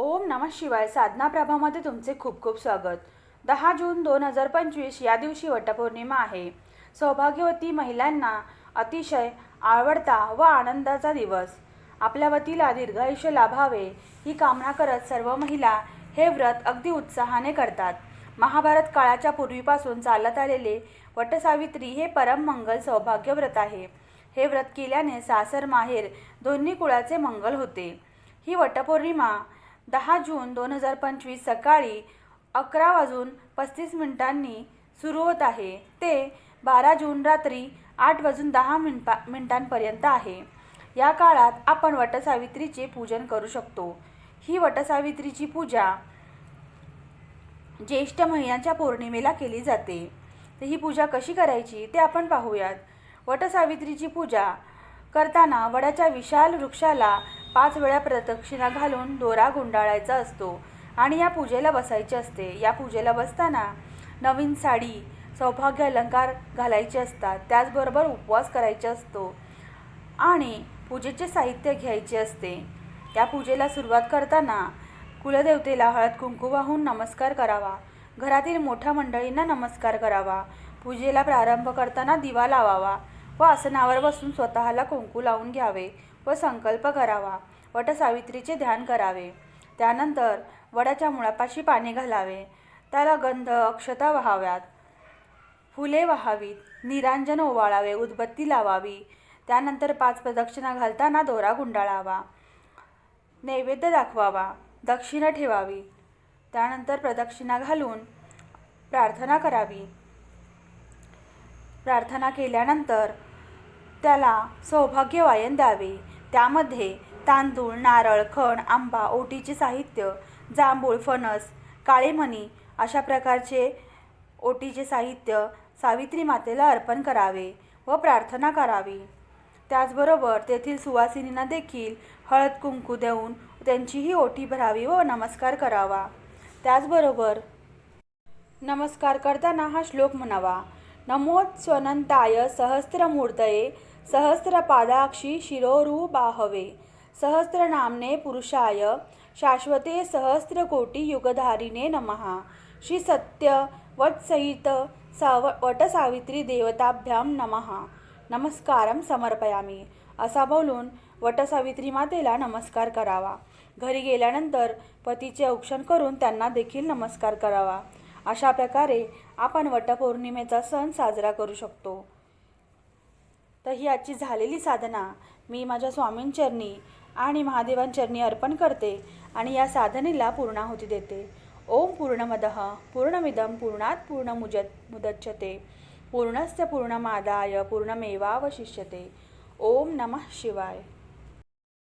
ओम नमः शिवाय साधना प्रभामध्ये तुमचे खूप खूप स्वागत. दहा जून दोन हजार पंचवीस या दिवशी वटपौर्णिमा आहे. सौभाग्यवती महिलांना अतिशय आवडता व आनंदाचा दिवस. आपल्या वतीला दीर्घायुष्य लाभावे ही कामना करत सर्व महिला हे व्रत अगदी उत्साहाने करतात. महाभारत काळाच्या पूर्वीपासून चालत आलेले वटसावित्री हे परम मंगल सौभाग्य व्रत आहे. हे व्रत केल्याने सासर माहेर दोन्ही कुळाचे मंगल होते. ही वटपौर्णिमा दहा जून दोन हजार पंचवीस सकाळी अकरा वाजून पस्तीस मिनिटांनी सुरू होत आहे. ते बारा जून रात्री आठ वाजून दहा मिनपा मिनिटांपर्यंत आहे. या काळात आपण वटसावित्रीचे पूजन करू शकतो. ही वटसावित्रीची पूजा ज्येष्ठ महिन्याच्या पौर्णिमेला केली जाते. तर ही पूजा कशी करायची ते आपण पाहूयात. वटसावित्रीची पूजा करताना वडाच्या विशाल वृक्षाला पाच वेळा प्रदक्षिणा घालून दोरा गुंडाळायचा असतो आणि या पूजेला बसायचे असते. या पूजेला बसताना नवीन साडी सौभाग्य अलंकार घालायचे असतात. त्याचबरोबर उपवास करायचा असतो आणि पूजेचे साहित्य घ्यायचे असते. या पूजेला सुरुवात करताना कुलदेवतेला हळद कुंकू वाहून नमस्कार करावा. घरातील मोठ्या मंडळींना नमस्कार करावा. पूजेला प्रारंभ करताना दिवा लावावा व आसनावर बसून स्वतःला कुंकू लावून घ्यावे. व संकल्प करावा. वटसावित्रीचे ध्यान करावे. त्यानंतर वडाच्या मुळापाशी पाणी घालावे. त्याला गंध अक्षता व्हाव्यात. फुले वाहावीत. निरांजन ओवाळावे. उदबत्ती लावावी. त्यानंतर पाच प्रदक्षिणा घालताना दोरा गुंडाळावा. नैवेद्य दाखवावा. दक्षिणा ठेवावी. त्यानंतर प्रदक्षिणा घालून प्रार्थना करावी. प्रार्थना केल्यानंतर त्याला सौभाग्यवायन द्यावे. त्यामध्ये तांदूळ नारळ खण आंबा ओटीचे साहित्य जांभूळ फणस काळेमणी अशा प्रकारचे ओटीचे साहित्य सावित्री मातेला अर्पण करावे व प्रार्थना करावी. त्याचबरोबर तेथील सुवासिनींना देखील हळद कुंकू देऊन त्यांचीही ओटी भरावी व नमस्कार करावा. त्याचबरोबर नमस्कार करताना हा श्लोक म्हणावा नमोत्स्वनंताय सहस्त्रमूर्तये सहस्रपादाक्षी शिरोरुबाहवे. सहस्रनाम्ने पुरुषाय शाश्वते सहस्रकोटी युगधारिणे नमः. श्री सत्य वटसहित साव वटसावित्री देवताभ्यां नमः. नमस्कारम समर्पयामी. असा बोलून वटसावित्री मातेला नमस्कार करावा. घरी गेल्यानंतर पतीचे औक्षण करून त्यांना देखील नमस्कार करावा. अशा प्रकारे आपण वटपौर्णिमेचा सण साजरा करू शकतो. तर ही आजची झालेली साधना मी माझ्या स्वामींचरणी आणि महादेवांचरणी अर्पण करते आणि या साधनेला पूर्णाहुती देते. ओम पूर्णमदः पूर्णमिदं पूर्णात पूर्णमुजत मुदच्छते. पूर्णस्य पूर्णमादाय पूर्णमेवावशिष्यते. ओम नमः शिवाय.